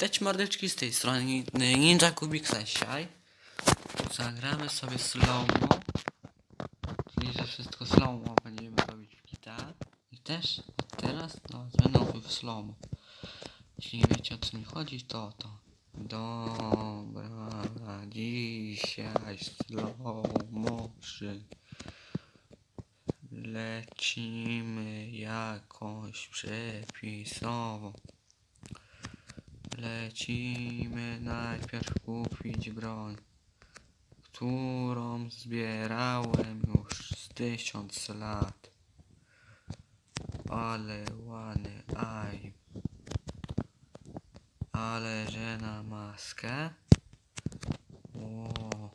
Witajcie mordeczki z tej strony. Ninja Kubik dzisiaj Zagramy sobie slowmo. Czyli że wszystko slowmo będziemy robić w gitar I też teraz no, będą w slowmo. Jeśli nie wiecie o co mi chodzi? To to. Dobra, dzisiaj slow motion Lecimy jakąś przepisową Lecimy najpierw kupić broń, którą zbierałem już z tysiąc lat. Ale ładny aj. Ale że na maskę. O,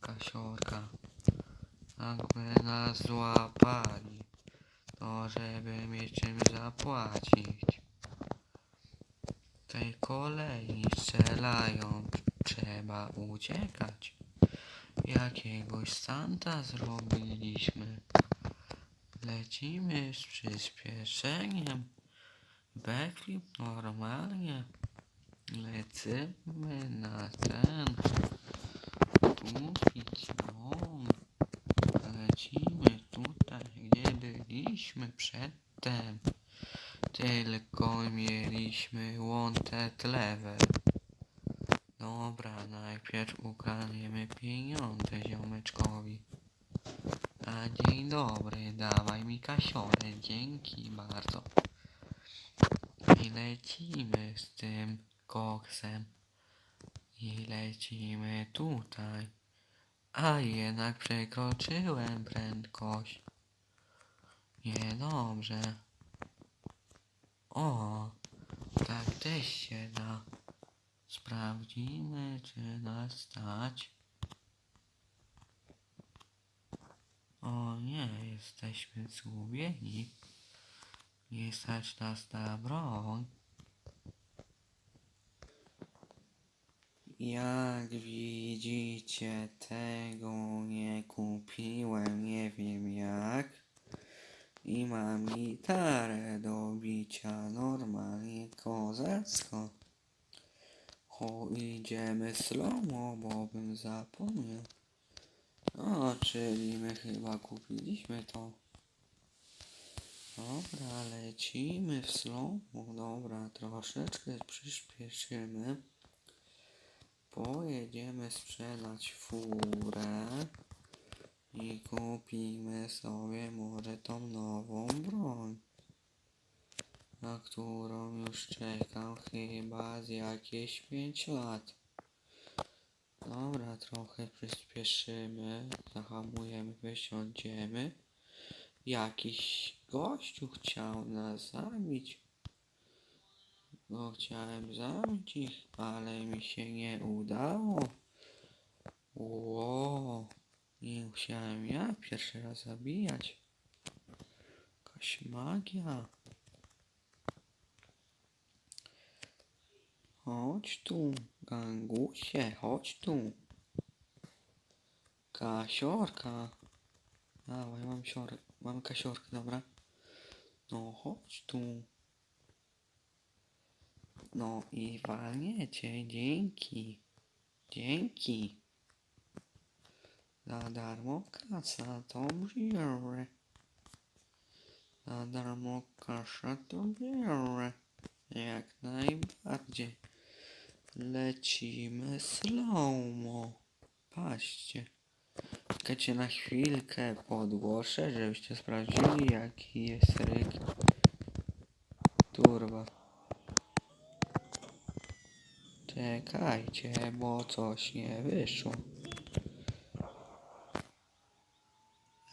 kasiorka. Jakby nas złapali, to żeby mieć czym zapłacić tej kolei strzelają, trzeba uciekać. Jakiegoś Santa zrobiliśmy. Lecimy z przyspieszeniem. Backflip normalnie. Lecimy na ten. Kupić dom. Lecimy tutaj, gdzie byliśmy przedtem. Tylko mieliśmy wanted level. Dobra, najpierw ukradniemy pieniądze ziomeczkowi. A dzień dobry, dawaj mi kasiorę, dzięki bardzo. I lecimy z tym koksem. I lecimy tutaj. A jednak przekroczyłem prędkość. Niedobrze. O, tak też się da. Sprawdzimy, czy nas stać. O nie, jesteśmy zgubieni. Nie stać nas na broń. Jak widzicie, tego nie kupiłem, nie wiem jak. I mam gitarę do bicia normalnie kozacko. O, idziemy slomo, bo bym zapomniał. O, czyli my chyba kupiliśmy to. Dobra, lecimy w slomo. Dobra, troszeczkę przyspieszymy. Pojedziemy sprzedać furę. I kupimy sobie może tą nową broń, na którą już czekam chyba z jakieś 5 lat. Dobra, trochę przyspieszymy, zahamujemy, wysiądziemy. Jakiś gościu chciał nas zabić. No chciałem zabić ale mi się nie udało. Ło. Musiałem ja pierwszy raz zabijać. Jakaś magia. Chodź tu, gangusie, chodź tu. Kasiorka. Dawaj, mam sior, mam kasiorkę, dobra. No chodź tu. No i walniecie, dzięki. Dzięki. Za darmo kasa to biorę. Za darmo kasza to biorę. Jak najbardziej. Lecimy slowmo. Patrzcie. Czekajcie na chwilkę podgłoszę, żebyście sprawdzili jaki jest ryk. Turba. Czekajcie, bo coś nie wyszło.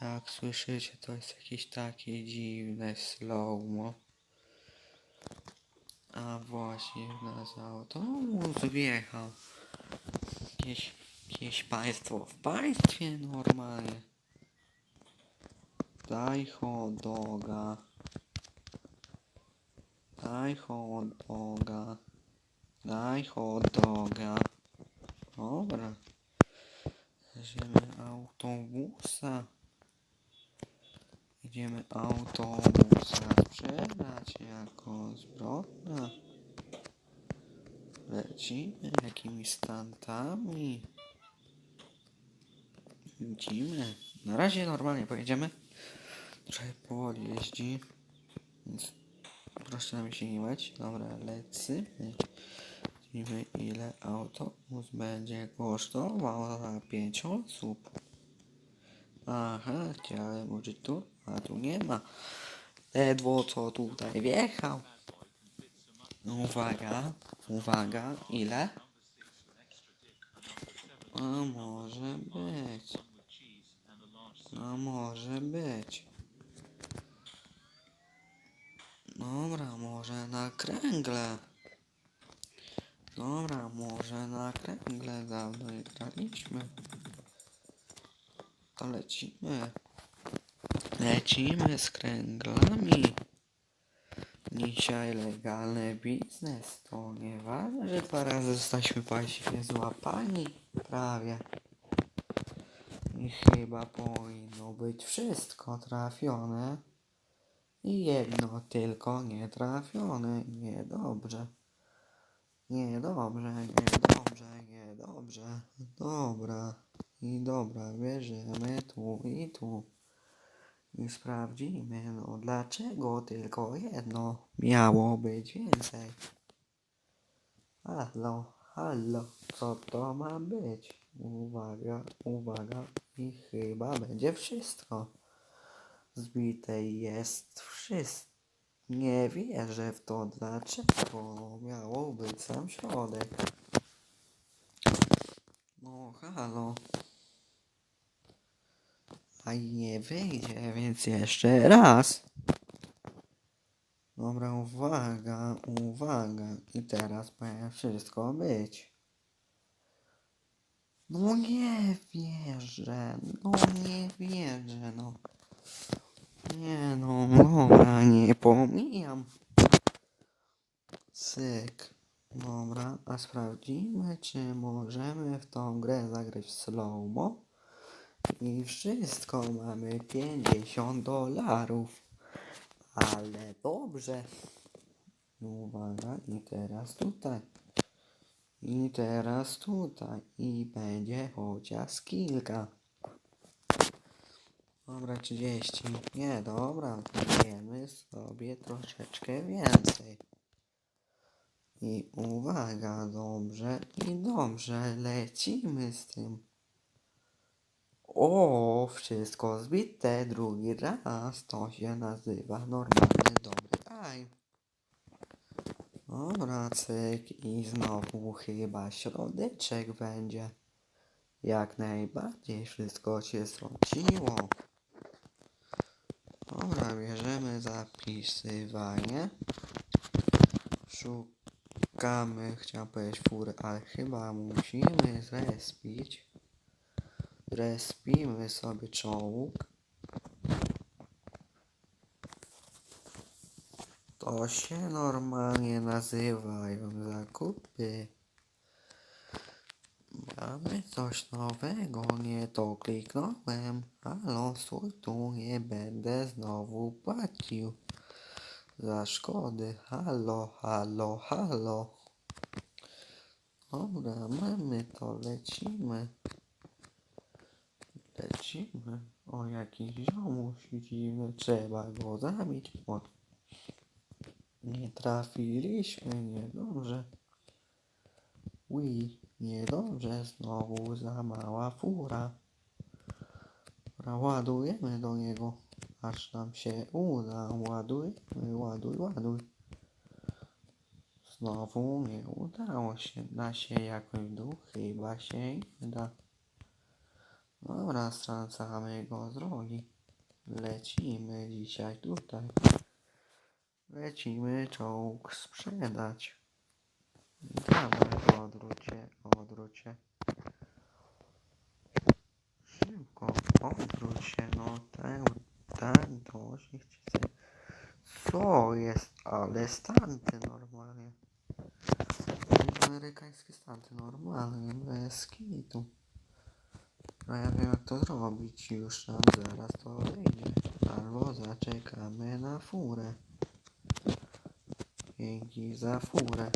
Jak słyszycie, to jest jakieś takie dziwne slowmo. A właśnie w nas autobus wjechał. Jakieś, jakieś państwo w państwie normalnie. Daj hot doga. Daj hot doga. Daj hot doga. Dobra. Bierzemy autobusa. Idziemy autobusa sprzedać jako zbrodnia. Lecimy jakimiś stantami. Lecimy. Na razie normalnie pojedziemy. Trochę powoli jeździ. Więc proszę nam się nie myć. Dobra, lecimy. Widzimy ile autobus będzie kosztował za 5 osób. Aha, chciałem użyć tu, a tu nie ma. Ledwo co tutaj wjechał. Uwaga, uwaga, ile? A może być. A może być. Dobra, może na kręgle. Dobra, może na kręgle dawno nie graliśmy. To lecimy. Lecimy z kręglami. Dzisiaj legalny biznes. To nieważne, że dwa razy zostaliśmy właściwie złapani. Prawie. I chyba powinno być wszystko trafione. I jedno tylko nie trafione. Niedobrze. Niedobrze, niedobrze, niedobrze. Dobra. I dobra, bierzemy tu i tu. I sprawdzimy, no dlaczego tylko jedno miało być więcej. Halo, halo, co to ma być? Uwaga, uwaga, i chyba będzie wszystko. Zbite jest wszystko. Nie wierzę w to, dlaczego miało być sam środek. No halo. A i nie wyjdzie, więc jeszcze raz. Dobra, uwaga, uwaga. I teraz powinno wszystko być. No nie wierzę, no nie wierzę, no. Nie no, dobra, nie pomijam. Syk. Dobra, a sprawdzimy, czy możemy w tą grę zagrać w slow-mo. I wszystko mamy 50 dolarów. Ale dobrze. Uwaga, i teraz tutaj. I teraz tutaj. I będzie chociaż kilka. Dobra, 30. Nie, dobra, dajemy sobie troszeczkę więcej. I uwaga, dobrze, i dobrze, lecimy z tym. O, wszystko zbite drugi raz. To się nazywa normalny dobry time. Dobra, cyk i znowu chyba środeczek będzie. Jak najbardziej wszystko się sądziło. Dobra, bierzemy zapisywanie. Szukamy, chciałem powiedzieć fury, ale chyba musimy zrespić. Respimy sobie czołg. To się normalnie nazywają zakupy. Mamy coś nowego, nie to kliknąłem. Halo, stój tu, nie będę znowu płacił. Za szkody, halo, halo, halo. Dobra, mamy to, lecimy. Lecimy. O, jakiś ziomuś dziwny, trzeba go zabić. O. Nie trafiliśmy, niedobrze. Ui, niedobrze, znowu za mała fura. Ładujemy do niego, aż nam się uda. Ładujemy, ładuj, ładuj. Znowu nie udało się. Da się jakoś dół? Chyba się nie da. Dobra, stracamy go z drogi. Lecimy dzisiaj tutaj. Lecimy czołg sprzedać. Dawaj, odwróć się, odwróć się. Szybko, odwróć się, no tak, tak, niech ci chce. Co jest, ale stanty normalnie. Amerykańskie stanty normalnie, bez kitu. A ja wiem jak to zrobić, już nam zaraz to wyjdzie. Albo zaczekamy na furę. Dzięki za furę.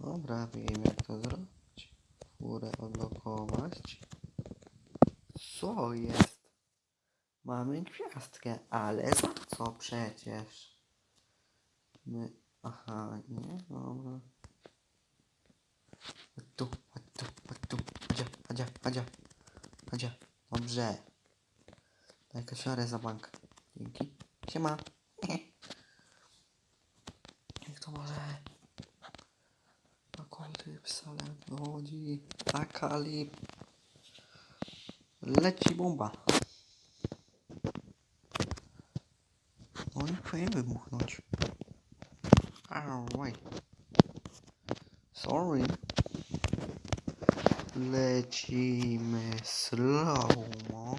Dobra, wiem jak to zrobić. Furę odblokować. Co jest? Mamy gwiazdkę, ale za co przecież? My... Aha, nie? Dobra. Tu, chodź tu, chodź tu. Chodź, chodź, chodź. Dobrze. Daj kasiorę za bank. Dzięki. Siema. Jak to może? Apokalipsa chodzi. Akalip. Leci bomba. No nie powinien wybuchnąć. Oj. Sorry. Lecimy slowmo.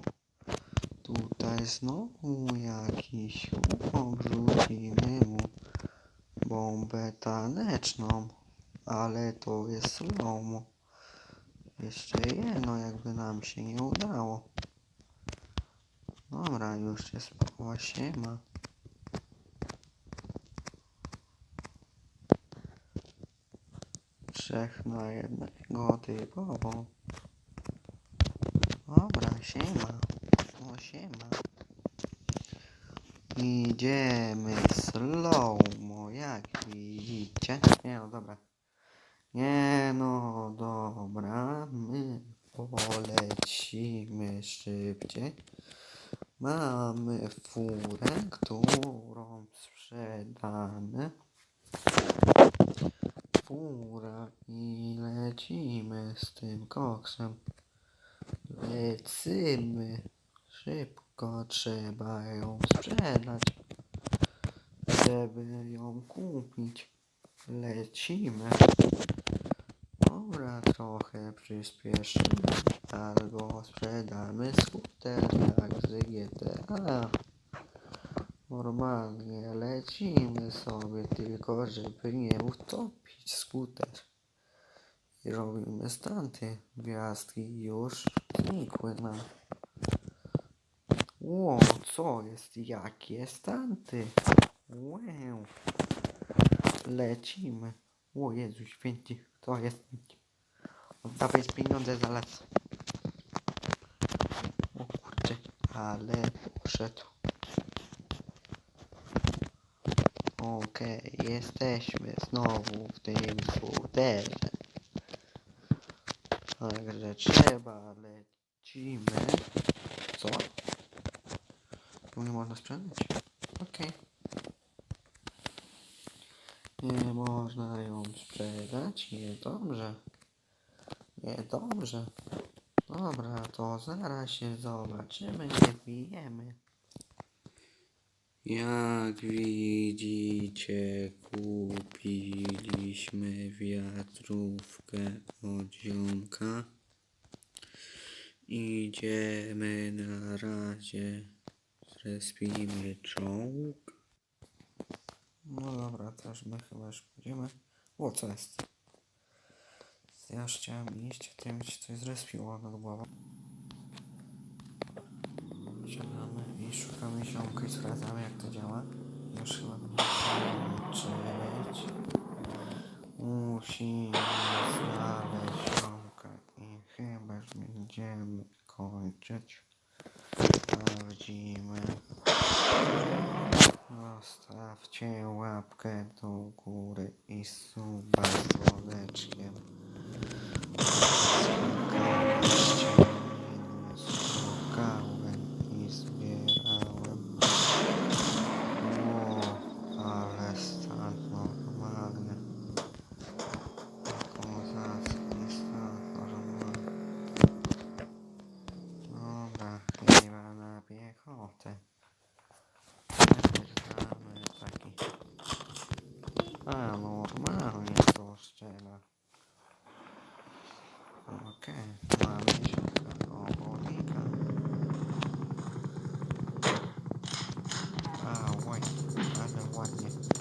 Tutaj znowu jakiś obrzucimy mu bombę taneczną, ale to jest slowmo. Jeszcze jedno jakby nam się nie udało. Dobra, już jest połowa siema. Trzech na jednego typowo. Dobra, siema. O, siema. Idziemy slowmo, jak widzicie. Nie no, dobra. Nie no, dobra, my polecimy szybciej. Mamy furę, którą sprzedamy. Fura i lecimy z tym koksem. Lecimy. Szybko trzeba ją sprzedać, żeby ją kupić. Lecimy. Dobra, trochę przyspieszymy, albo sprzedamy skuter jak z GTA. Normalnie lecimy sobie, tylko żeby nie utopić skuter. I robimy stanty. Gwiazdki już znikły nam. Ło, co jest? Jakie stanty? Wow. Lecimy. O Jezu święty, to jest. Oddawaj pieniądze za las. O kurczę, ale poszedł. Okej, jesteśmy znowu w tym skuterze. Także trzeba lecimy. Co? Tu nie można sprzedać? Okej. Nie można ją sprzedać? Niedobrze. Niedobrze. Dobra, to zaraz się zobaczymy, nie bijemy. Jak widzicie, kupiliśmy wiatrówkę od ziomka. Idziemy na razie, zrespimy czołg. No dobra, też my chyba już pójdziemy. O, co jest? Ja już chciałem iść, tym się coś zrespiło nad głową. Siadamy i szukamy ziomka i sprawdzamy jak to działa. Już chyba kończyć. Musimy znaleźć ziomka i chyba już będziemy kończyć. Sprawdzimy. Zostawcie łapkę do góry i suba z. A, normalnie to strzela. Okej, mamy ziomka, ochotnika. A, oj, ale ładnie. Ale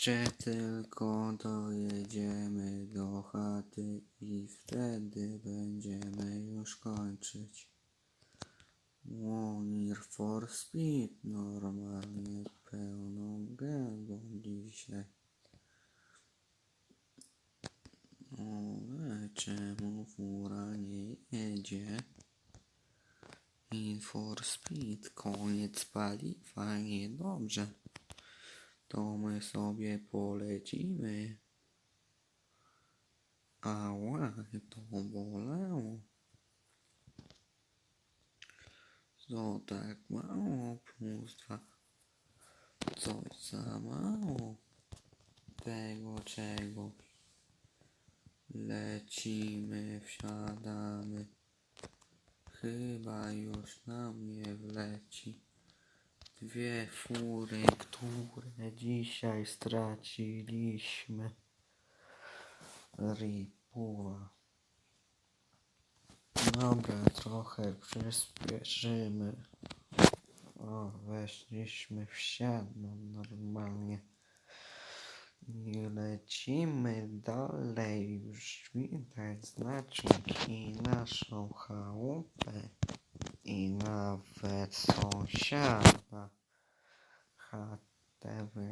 Jeszcze tylko dojedziemy do chaty i wtedy będziemy już kończyć. Łonir for Speed normalnie pełną gębą dzisiaj. Ale czemu fura nie jedzie? In for Speed, koniec paliwa, niedobrze. To my sobie polecimy. Ała, to bolało. Co tak mało plus dwa? Coś za mało. Tego czegoś. Lecimy, wsiadamy. Chyba już nam nie wleci. Dwie fury, które dzisiaj straciliśmy. Ripuła. Dobra, trochę przyspieszymy. O, weszliśmy w normalnie. I lecimy dalej. Już widać znacznik i naszą chałupę. I nawet sąsiada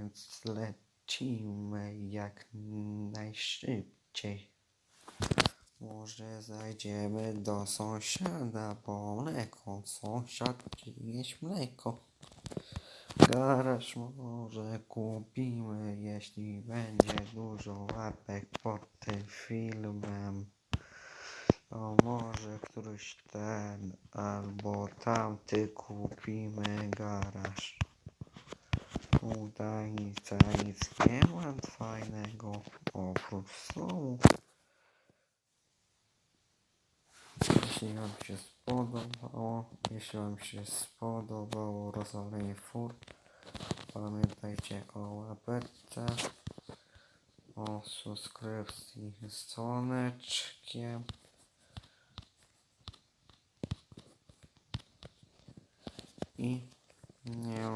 więc lecimy jak najszybciej. Może zajdziemy do sąsiada po mleko. Sąsiad przynieś mleko. Garaż może kupimy, jeśli będzie dużo łapek pod tym filmem. To może któryś ten albo tamty kupimy garaż. Tutaj nic, nie ma fajnego oprócz stołu. Jeśli Wam się spodobało, jeśli Wam się spodobało rozwalenie fur, pamiętajcie o łapeczce, o subskrypcji z dzwoneczkiem. I nie